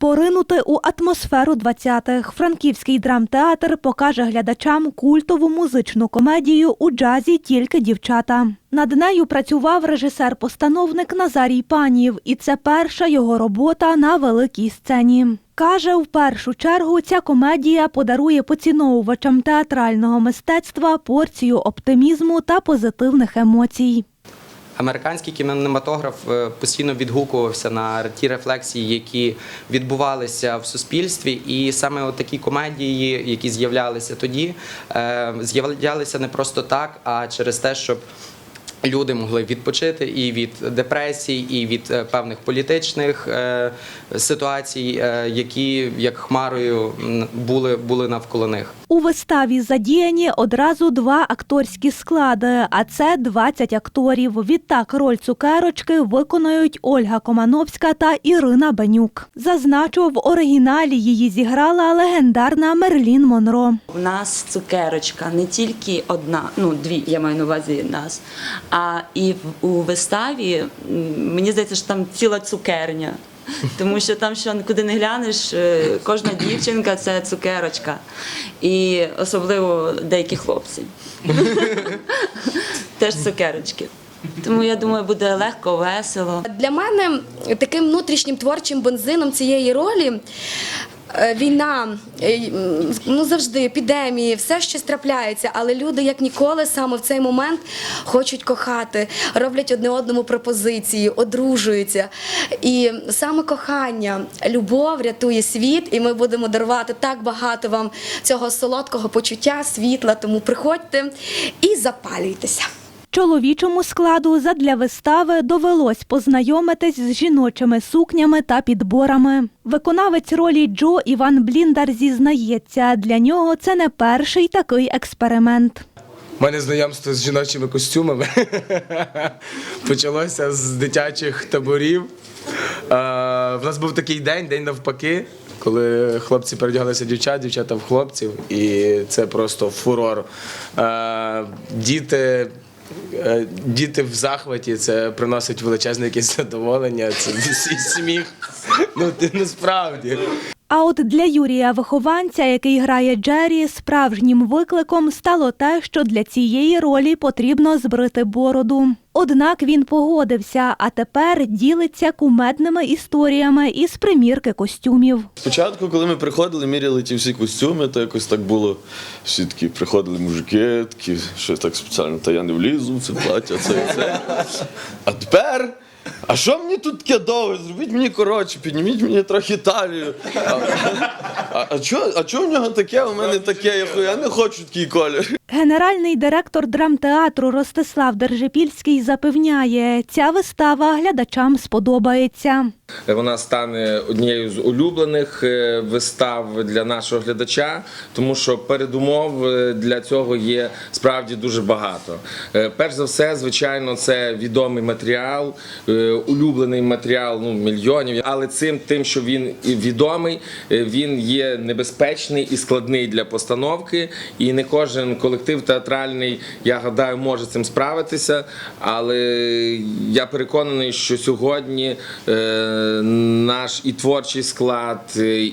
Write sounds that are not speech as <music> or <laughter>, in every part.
Поринути у атмосферу 20-х. Франківський драмтеатр покаже глядачам культову музичну комедію у джазі Тільки дівчата. Над нею працював режисер-постановник Назарій Панів, і це перша його робота на великій сцені. Каже, в першу чергу ця комедія подарує поціновувачам театрального мистецтва порцію оптимізму та позитивних емоцій. Американський кінематограф е, постійно відгукувався на ті рефлексії, які відбувалися в суспільстві, і саме такі комедії, які з'являлися тоді, е, з'являлися не просто так, а через те, щоб люди могли відпочити і від депресій, і від е, певних політичних е, ситуацій, е, які як хмарою були, були навколо них. У виставі задіяні одразу два акторські склади, а це 20 акторів. Відтак роль цукерочки виконують Ольга Комановська та Ірина Бенюк. Зазначу, в оригіналі її зіграла легендарна Мерлін Монро. У нас цукерочка не тільки одна, ну дві, я маю на увазі нас. А і у виставі мені здається, що там ціла цукерня. Тому що там, що куди не глянеш, е, кожна дівчинка це цукерочка. І особливо деякі хлопці. <laughs> Теж цукерочки. Тому я думаю, буде легко, весело. Для мене таким внутрішнім творчим бензином цієї ролі. Е, Війна, е, ну завжди епідемії, все щось трапляється, але люди, як ніколи, саме в цей момент хочуть кохати, роблять одне одному пропозиції, одружуються. І саме кохання, любов рятує світ, і ми будемо дарувати так багато вам цього солодкого почуття, світла. Тому приходьте і запалюйтеся. Чоловічому складу задля вистави довелось познайомитись з жіночими сукнями та підборами. Виконавець ролі Джо Іван Бліндар зізнається, для нього це не перший такий експеримент. У мене знайомство з жіночими костюмами <laughs> почалося з дитячих таборів. В нас був такий день, день навпаки, коли хлопці передягалися дівчат, дівчата в хлопців, і це просто фурор. Діти. Е, Діти в захваті, це приносить величезне якесь задоволення, це сміх. Ну, ти насправді. А от для Юрія вихованця, який грає Джері, справжнім викликом стало те, що для цієї ролі потрібно збрити бороду. Однак він погодився, а тепер ділиться кумедними історіями із примірки костюмів. Спочатку, коли ми приходили, міряли ті всі костюми, то якось так було. Всі такі приходили мужики, такі, що так спеціально, та я не влізу, це плаття, це і це. А тепер. А що мені тут таке довге? Зробіть мені коротше, підніміть мені трохи талію. А, а, а, чо, а чо в нього таке? У мене таке, я, я не хочу такий колір. Генеральний директор драмтеатру Ростислав Держипільський запевняє, ця вистава глядачам сподобається. Вона стане однією з улюблених е, вистав для нашого глядача, тому що передумов е, для цього є справді дуже багато. Е, Перш за все, звичайно, це відомий матеріал, улюблений матеріал ну, мільйонів. Але цим тим, що він відомий, він є небезпечний і складний для постановки. І не кожен колектив театральний, я гадаю, може цим справитися. Але я переконаний, що сьогодні е, наш і творчий склад,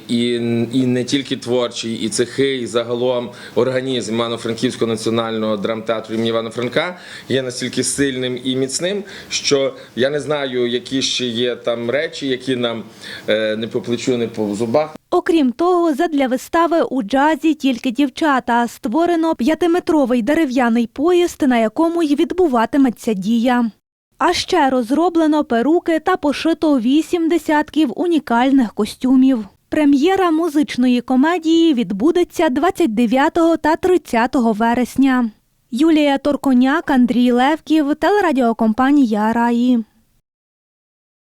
і, і не тільки творчий, і цехи, і загалом організм Івано-Франківського національного драмтеатру імені Івана Франка є настільки сильним і міцним, що я не знаю, які ще є там речі, які нам е, не по плечу, не по зубах. Окрім того, задля вистави у джазі тільки дівчата створено п'ятиметровий дерев'яний поїзд, на якому й відбуватиметься дія. А ще розроблено перуки та пошито вісім десятків унікальних костюмів. Прем'єра музичної комедії відбудеться 29 та 30 вересня. Юлія Торконяк, Андрій Левків, телерадіокомпанія Раї.